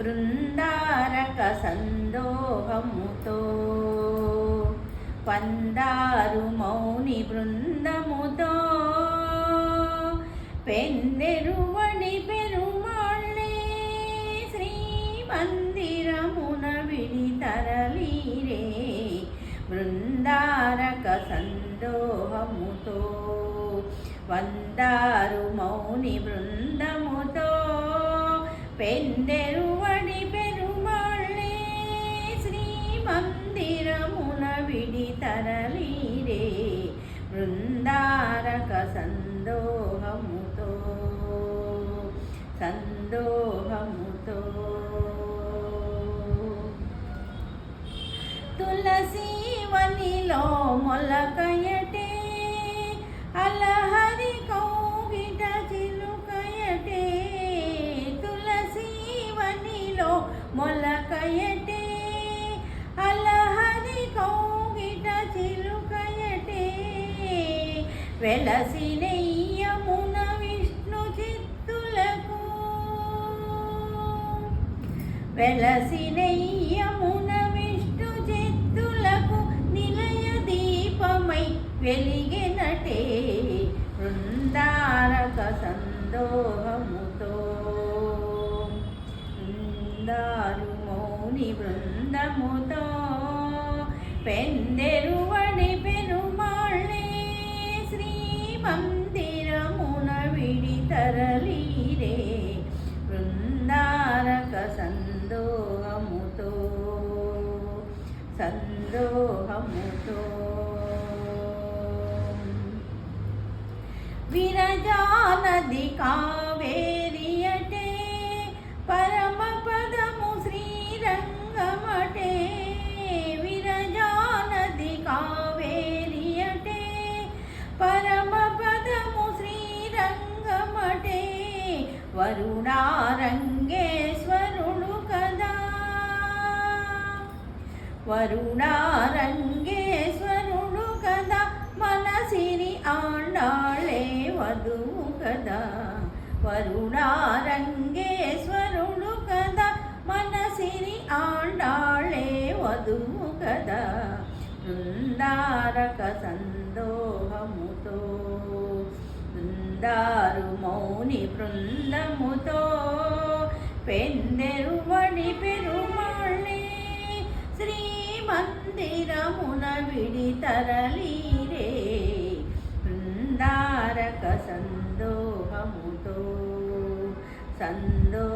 బృందారక సందోహముతో పందారు మౌని బృందముతో పెందెరువడి పెరుమాళ్ళే శ్రీ మందిరమున విడి తరలీరే బృందారక సందోహముతో వందారు మౌని బృందముతో పెందెరువడి మందిరమున విడి తరలీరే బృందారక సందోహముతో సందోహముతో. తులసీవనిలో మొలక వెలసినయ్యమున విష్ణు చిత్తులకు. వెలసినయ్యమున విష్ణు చిత్తులకు నిలయ దీపమై వెలిగినటే బృందారక సందోహముతో. బృందారు మౌని బృందముతో పెందెరు మందిరమున విడి తరలీరే బృందారక సందోహముతో సందోహముతో. విరజానది కావే వరుణారంగేశ్వరుడు కదా. వరుణారంగేశ్వరుడు కదా. మనసిని ఆండాళే వధువు కదా. వరుణారంగేశ్వరుడు కదా. మనసిని ఆండాళే వధువు కదా. బృందారక సందోహముతో దారు మౌని బృందముతో పెందెరువడి పెరుమాళ్ళే శ్రీ మందిరమున విడి తరలీరే బృందారక సందోహముతో సందో